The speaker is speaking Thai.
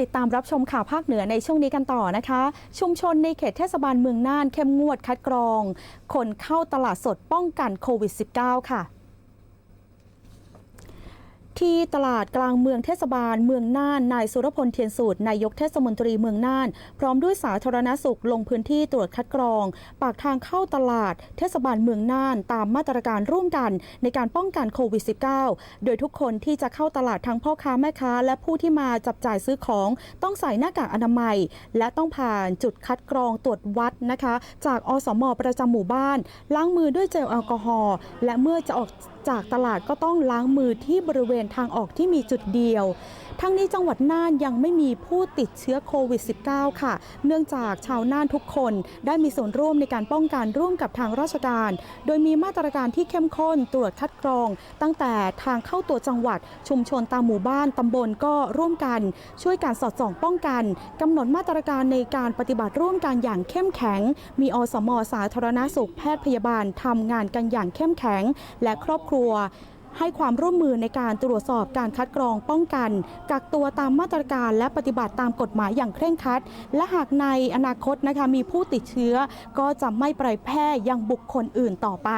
ติดตามรับชมข่าวภาคเหนือในช่วงนี้กันต่อนะคะ ชุมชนในเขตเทศบาลเมืองน่านเข้มงวดคัดกรอง คนเข้าตลาดสดป้องกันโควิด -19 ค่ะ ที่ตลาดกลางเมืองเทศบาล เมืองน่าน นายสุรพลเทียนสูตรนายกเทศมนตรีเมืองน่าน พร้อมด้วยสาธารณสุขลงพื้นที่ตรวจคัดกรอง ปากทางเข้าตลาด เทศบาลเมืองน่าน ตามมาตรการร่วมกันในการป้องกันโควิด -19 โดยทุกคนที่จะเข้าตลาดทั้งพ่อค้าแม่ค้า และผู้ที่มาจับจ่ายซื้อของต้องใส่หน้ากากอนามัย และต้องผ่านจุดคัดกรองตรวจวัดนะคะ จากอสมประจำหมู่บ้าน ล้างมือด้วยเจลแอลกอฮอล์และเมื่อจะออก จากตลาดก็ต้องล้างมือที่บริเวณทางออกที่มีจุดเดียว ทั้งนี้จังหวัดน่านยังไม่มีผู้ติดเชื้อโควิด -19 ค่ะ เนื่องจากชาวน่านทุกคนได้มีส่วนร่วมในการป้องกันร่วมกับทางราชการ โดยมีมาตรการที่เข้มข้นตรวจคัดกรอง ตั้งแต่ทางเข้าตัวจังหวัดชุมชนตามหมู่บ้านตำบลก็ร่วมกัน ช่วยการสอดส่องป้องกันกำหนดมาตรการในการปฏิบัติร่วมกันอย่างเข้มแข็ง มีอสม สาธารณสุขแพทย์พยาบาลทำงานกันอย่างเข้มแข็ง และครอบครัวให้ความร่วมมือในการตรวจสอบการคัดกรองป้องกัน กักตัวตามมาตรการและปฏิบัติตามกฎหมายอย่างเคร่งครัด และหากในอนาคตนะคะมีผู้ติดเชื้อ ก็จะไม่ปล่อยแพร่ยังบุคคลอื่นต่อไป